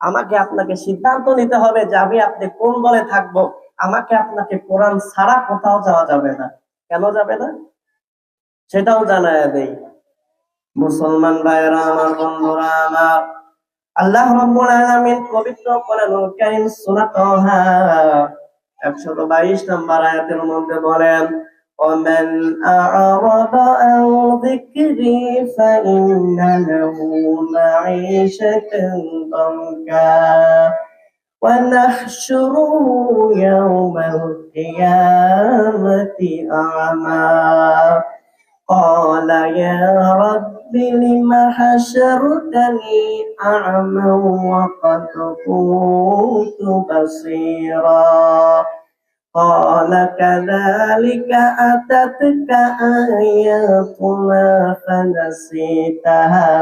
আমাকে আপনাকে সিদ্ধান্ত নিতে হবে যে আমি আপনি কোন দলে থাকব। আমাকে আপনাকে কোরআন ছাড়া কোথাও যাওয়া যাবে না। কেন যাবে না? সেটাও জানায় দেই। মুসলমান ভাইরা আমার বন্ধুরা, আমার আল্লাহ রাব্বুল আলামিন পবিত্র কোরআনুল কারীম সূরা তাহা 122 নম্বর আয়াতের মধ্যে বলেন ومن أعرض عن ذكري فإن له معيشة ضنكا ونحشره يوم القيامة أعمى. قال يا رب لم حشرتني أعمى وقد كنت بصيرا؟ قال كذلك أتتك آياتنا فنسيتها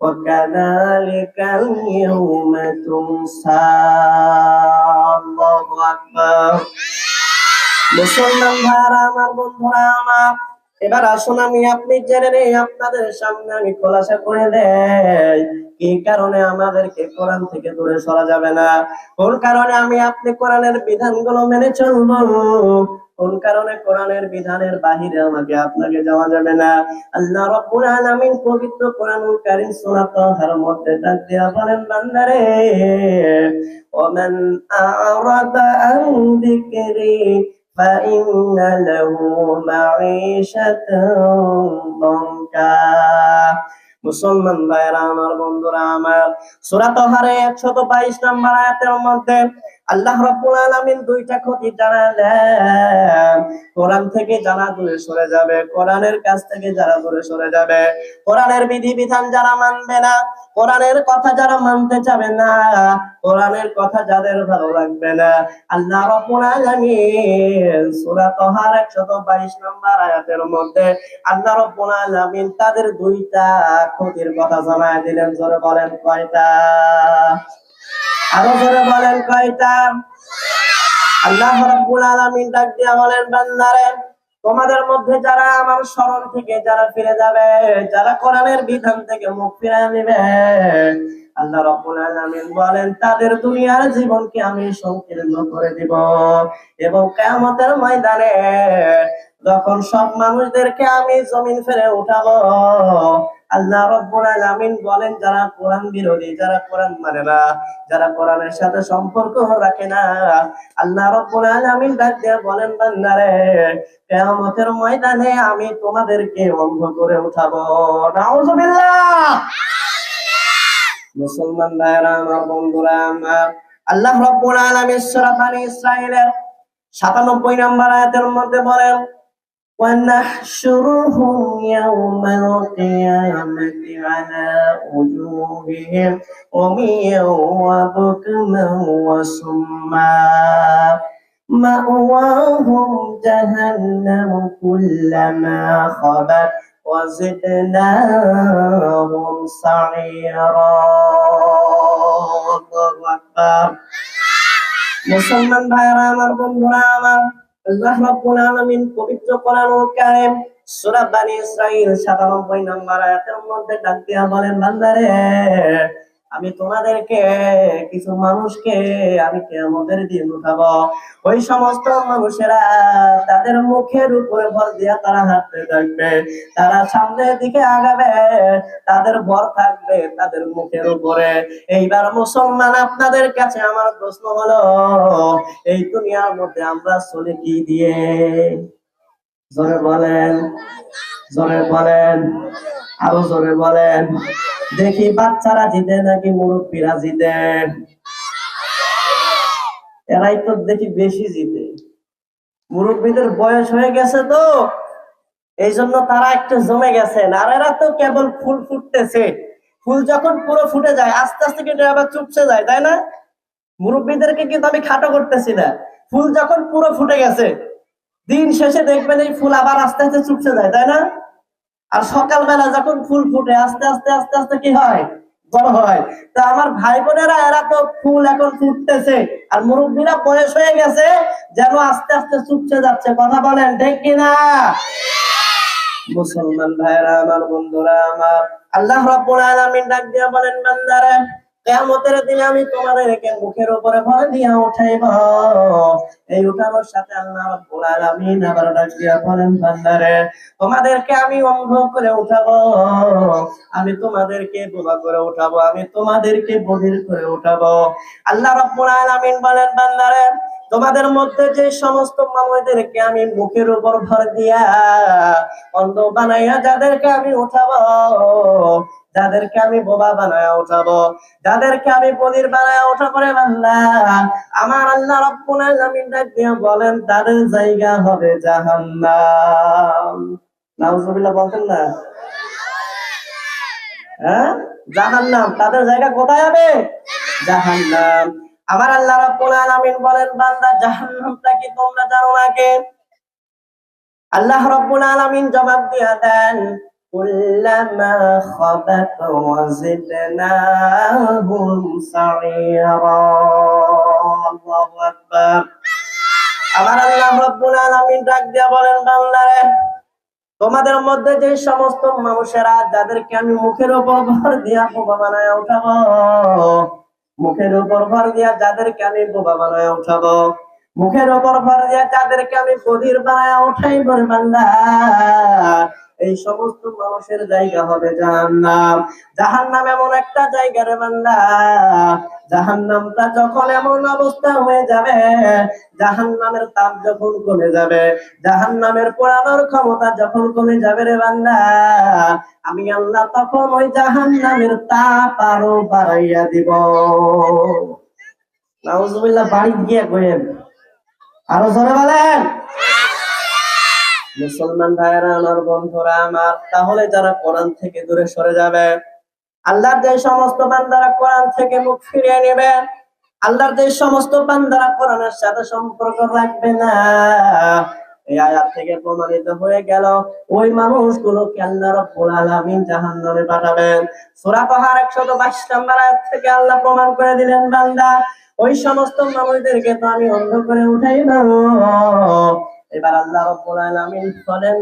وكذلك اليوم تنسى الله أكبر মুসলমান ভাইরা আমার বন্ধুরা আমার এবার আসুন আমি আপনি জেনে নেই, আপনাদের সামনে আমি খোলাসা করে দেই। কি কারণে আমাদেরকে কোরআন থেকে দূরে সরা যাবে না? কোন কারণে আমি আপনি কোরআনের বিধানগুলো মেনে চলবো? কোন কারণে কোরআনের বিধানের বাহিরে আমাকে আপনাকে যাওয়া যাবে না? আল্লাহ রাব্বুল আলামিন পবিত্র কোরআনুল কারীম সূরা তাহার মধ্যে ডাক দিয়া বলেন, বান্দারে, ওমান আ'রাদা আন যিকরি فإن له معيشة ضنكا মুসলমান ভাইরা আমার বন্ধুরা আমার সূরা তাহারে 122 নম্বর আয়াতের মধ্যে আল্লাহ রাব্বুল আলামিন দুইটা ক্ষতি জানালেন। কোরআন থেকে যারা দূরে সরে যাবে, কোরআনের কাছ থেকে যারা দূরে সরে যাবে, কোরআনের বিধি বিধান যারা মানবে না, কোরআনের কথা যারা মানতে চাবে না, কোরআনের কথা যাদের ভালো লাগবে না। আল্লাহ রাব্বুল আলামিন সূরা তাহার 122 নম্বর আয়াতের মধ্যে আল্লাহ রাব্বুল আলামিন তাদের দুইটা ক্ষতির কথা জানায় দিলেন। জোরে বলেন, কয়টা? আরও বলেন কয়টা? আল্লাহ রাব্বুল আলামিন ডাক বলেন, বান্দারে, তোমাদের মধ্যে যারা আমার স্মরণ থেকে যারা ফিরে যাবে, যারা কোরআনের বিধান থেকে মুখ ফিরে নেবে, আল্লাহ রাব্বুল আলামিন বলেন, তাদের দুনিয়ার জীবনকে আমি সংকীর্ণ করে দিব এবং কিয়ামতের ময়দানে যখন সব মানুষদেরকে আমি জমিন ফেরে উঠাবো আল্লাহ রব্বুল আলামিন বলেন, যারা কোরআন বিরোধী, যারা কোরআন মানে না, যারা কোরআনের সাথে সম্পর্ক রাখে না, আল্লাহ রব্বুল আলামিন ডাক বলেন বান্দারে কিয়ামতের ময়দানে আমি তোমাদেরকে অন্ধ করে উঠাবো। নাউজুবিল্লাহ! মুসলমান ভাইরা আমার বন্ধুরা, আমার আল্লাহ রব্বুল আলামিন সূরা বনি ইসরাঈলের 97 নম্বর আয়াতের মধ্যে বলেন ونحشرهم يوم القيامة على وجوههم عميا وبكما وصما مأواهم جهنم كلما خبت وزدناهم سعيرا الله أكبر মুসলমান ভাইরা আমার বন্ধুরা আমার আল্লাহ রাব্বুল আলামিন পবিত্র কোরআনুল কারীম সূরা বনি ইসরাঈল 97 নম্বর আয়াতের মধ্যে ডাক দিয়া বলেন, বান্দারে আমি তোমাদেরকে, কিছু মানুষকে আমি কিয়ামতের দিন উঠাবো। ওই সমস্ত মানুষেরা তাদের মুখের উপরে ভর দিয়া তারা হাঁটতে থাকবে। তারা সামনের দিকে আগাবে, তাদের ভর থাকবে তাদের মুখের উপরে। এইবার মুসলমান আপনাদের কাছে আমার প্রশ্ন হলো, এই দুনিয়ার মধ্যে আমরা চলে কি দিয়ে? জোরে বলেন জোরে বলেন, আরও জোরে বলেন। দেখি বাচ্চারা জিতে নাকি মুরব্বীরা জিতে এরাই তো দেখি বেশি জিতে মুরব্বীদের বয়স হয়ে গেছে তো এই জন্য তারা একটু জমে গেছেন আর এরা তো কেবল ফুল ফুটতেছে। ফুল যখন পুরো ফুটে যায়, আস্তে আস্তে কিন্তু আবার চুপসে যায়, তাই না? মুরব্বীদেরকে কিন্তু আমি খাটো করতেছি না। ফুল যখন পুরো ফুটে গেছে, দিন শেষে দেখবেন এই ফুল আবার আস্তে আস্তে চুপসে যায়, তাই না? আর সকালবেলা যখন ফুল ফুটে, আস্তে আস্তে আস্তে আস্তে কি হয়? বড় হয়। তা আমার ভাই বোনেরা এরা তো ফুল এখন ফুটতেছে। আর মুরব্বীরা বয়স হয়ে গেছে, যেন আস্তে আস্তে চুপছে যাচ্ছে। কথা বলেন, ঠিক কিনা? মুসলমান ভাইরা আমার বন্ধুরা, আমার আল্লাহ রাব্বুল আলামিন ডাক দিয়া বলেন, বান্দারে কেয়ামতের দিনে আমি তোমাদেরকে মুখের উপরে ভর দিয়া উঠাইব। এই উঠানোর সাথে আল্লাহ রাব্বুল আলামিন আবার ডাক বলেন, বান্দারে, তোমাদেরকে আমি অন্ধ করে উঠাবো। আমি তোমাদেরকে বোবা করে উঠাবো। আমি তোমাদেরকে বধির করে উঠাবো। আল্লাহ রাব্বুল আলামিন বলেন, বান্দারে, তোমাদের মধ্যে যে সমস্ত মানুষদেরকে আমি মুখের উপর ভর দিয়া অন্ধ বানাইয়া যাদেরকে আমি উঠাবো যাদেরকে আমি বোবা বানায়া উঠাবো, যাদেরকে আমি বদির বানায়া উঠা করে আমার আল্লাহ রব্বুল বলেন, তাদের জায়গা হবে জাহান্নাম। নাউজুবিল্লাহ না? হ্যাঁ? জাহান্নাম, তাদের জায়গা কোথায় হবে? জাহান্নাম। আমার আল্লাহ রাব্বুল আলামিন বলেন, বান্দা, জাহান্নামটা কি তোমরা জানো আল্লাহ রাব্বুল আলামিন জবাব দিয়া দেন কুল্লামা খাবাত ওয়াজিদনাহুম সাইরা আল্লাহু আকবার আমার আল্লাহ রাব্বুল আলামিন ডাক দিয়া বলেন, বান্দারে, তোমাদের মধ্যে যে সমস্ত মানুষেরা, যাদেরকে আমি মুখের উপর ভর দিয়া বোবা বানায় উঠাবো, মুখের উপর ভর দিয়া যাদেরকে আমি বোবা বানায় উঠাবো, মুখের উপর ভর দিয়া যাদেরকে আমি বধির বানায় উঠাই বান্দা এই সমস্ত মানুষের জায়গা হবে জাহান্নাম। জাহান্নাম এমন একটা জায়গা রে বান্দা। জাহান্নামটা যখন এমন অবস্থা হয়ে যাবে, জাহান্নামের তাপ যখন কমে যাবে, জাহান্নামের পোড়ানোর ক্ষমতা যখন কমে যাবে রে বান্দা, আমি আল্লাহ তখন ওই জাহান্নামের তাপ আরও বাড়াইয়া দিব। নাউজুবিল্লাহ, বাড়ি গিয়ে কয়েন আরও জোরে বলেন। মুসলমান ভাইয়েরা, আমার বন্ধুরা, আমার, তাহলে যারা কোরআন থেকে দূরে সরে যাবে, আল্লাহর যে সমস্ত বান্দারা কোরআন থেকে মুখ ফিরিয়ে নেবে, আল্লাহর যে সমস্ত বান্দারা কোরআনের সাথে সম্পর্ক রাখবে না, এই আয়াত থেকে প্রমাণিত হয়ে গেল, ওই মানুষগুলোকে আল্লাহ রাব্বুল আলামিন জাহান্নামে পাঠাবেন। সূরা তাহার 122 নম্বর আয়াত থেকে আল্লাহ প্রমাণ করে দিলেন, বান্দা, ওই সমস্ত মানুষদেরকে তো আমি অন্ধ করে উঠাই না। এবার আল্লাহ রাব্বুল বলেন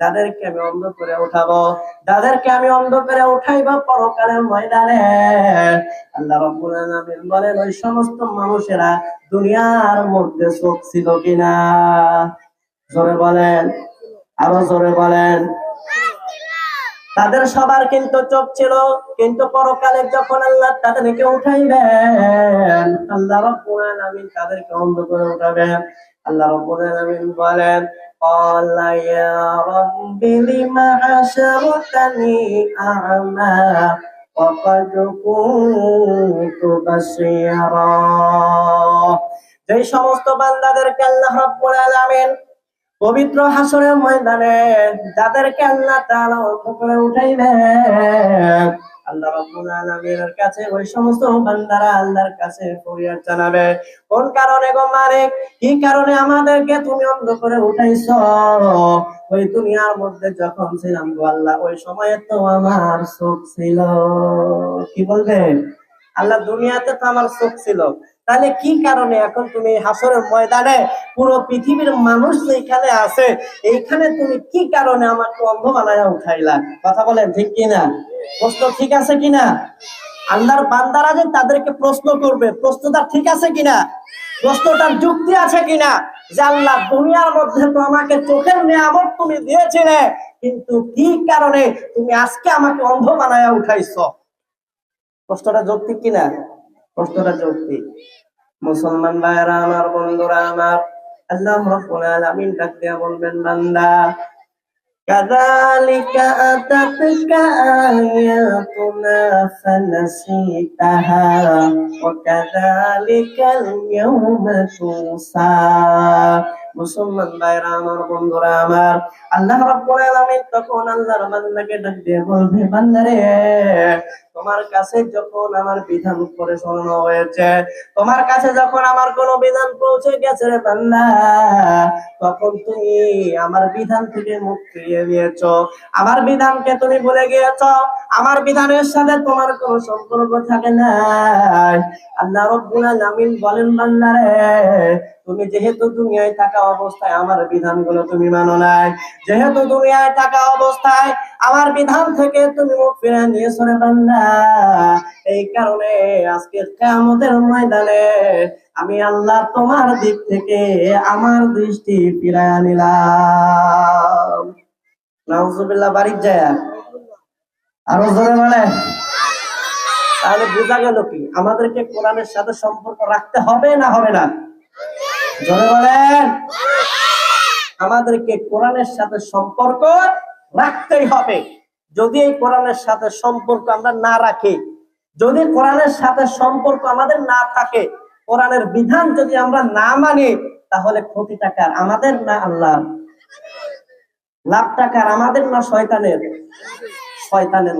যাদেরকে আমি অন্ধ করে উঠাবো, যাদেরকে আমি অন্ধ করে উঠাইবো পরকালের ময়দানে, আল্লাহ রাব্বুল বলেন, ওই সমস্ত মানুষেরা দুনিয়ার মধ্যে চোখ ছিল কিনা? জোরে বলেন, আরও জোরে বলেন। তাদের সবার কিন্তু চোখ ছিল, কিন্তু পরকালে যখন আল্লাহ তাদেরকে উঠাইবেন, আল্লাহ রাব্বুল আলামিন তাদেরকে অন্ধ করে উঠাবেন। আল্লাহ রাব্বুল আলামিন বলেন قال يا رب لم حشرتني أعمى وقد كنت بصيرا যে সমস্ত বান্দাদেরকে আল্লাহ রাব্বুল আলামিন পবিত্র হাসরের ময়দানে যাদেরকে আল্লাহ তাআলা অন্ধ করে উঠাইবেন, আল্লাহ রাব্বুল আলামিনের কাছে ওই সমস্ত বান্দারা আল্লাহর কাছে ফরিয়াদ জানাবে। কোন কারণে গো মালিক? কি কারণে আমাদেরকে তুমি অন্ধ করে উঠাইছো? ওই দুনিয়ার মধ্যে যখন ছিলাম গো আল্লাহ, ওই সময়ে তো আমার চোখ ছিল। কি বলবেন? আল্লাহ দুনিয়াতে তো আমার চোখ ছিল। তাহলে কি কারণে এখন তুমি হাসরের ময়দানে পুরো পৃথিবীর মানুষ যেখানে আছে, এইখানে তুমি কি কারণে আমাকে অন্ধ বানায়া উঠাইলা? কথা বলেন, ঠিক কিনা? প্রশ্ন ঠিক আছে কিনা? আল্লাহর বান্দারা যে তাদেরকে প্রশ্ন করবে, প্রশ্নটা ঠিক আছে কিনা? প্রশ্নটার যুক্তি আছে কিনা? যে আল্লাহ, দুনিয়ার মধ্যে তো আমাকে চোখের নিয়ামত তুমি দিয়েছিলে, কিন্তু কি কারণে তুমি আজকে আমাকে অন্ধ বানায়া উঠাইছো? প্রশ্নটা যৌক্তিক কিনা? প্রশ্নটা যৌক্তিক মুসলমান ভাইরা আমার বন্ধুরা আমার আল্লাহ রাব্বুল আলামিন ডাক দিয়া বলবেন বান্দা كذلك أتتك آياتنا فنسيتها وكذلك اليوم تنسى মুসলমান ভাইরা, আমার বন্ধুরা, আমার আল্লাহ রাব্বুল আলামিন তখন আল্লাহর বান্দাকে ডাক দিয়ে বলবে, বান্দারে, তোমার কাছে যখন আমার বিধান করে শোনানো হয়েছে, তোমার কাছে যখন আমার কোন বিধান পৌঁছে গেছে রে বান্দা, তখন তুমি আমার বিধান থেকে মুখ ফিরিয়ে দিয়েছ আমার বিধানকে তুমি ভুলে গিয়েছ। আমার বিধানের সাথে তোমার কোন সম্পর্ক থাকে না। আল্লাহ রব্বুল আলামিন বলেন, বান্দারে, তুমি যেহেতু দুনিয়ায় থাকা অবস্থায় আমার বিধানগুলো তুমি মানো নাই। যেহেতু দুনিয়ায় থাকা অবস্থায় আমার বিধান থেকে তুমি মুখ ফিরে নিয়েছো রে বান্দা। এই কারণে আজকে কেমতের ময়দানে আমি আল্লাহ তোমার দিক থেকে আমার দৃষ্টি ফিরায় নিলাম। নাউজুবিল্লাহ, বাড়ির যায়। আরও জোরে বলে। তাহলে বোঝা গেল কি? আমাদেরকে কোরআনের সাথে সম্পর্ক রাখতে হবে না হবে না? জোরে বলেন। আমাদেরকে কোরআনের সাথে সম্পর্ক রাখতেই হবে। যদি এই কোরআনের সাথে সম্পর্ক আমরা না রাখি, যদি কোরআনের সাথে সম্পর্ক আমাদের না থাকে, কোরআনের বিধান যদি আমরা না মানি, তাহলে ক্ষতি টাকার আমাদের না আল্লাহ লাভ টাকার আমাদের না শয়তানের? শয়তানের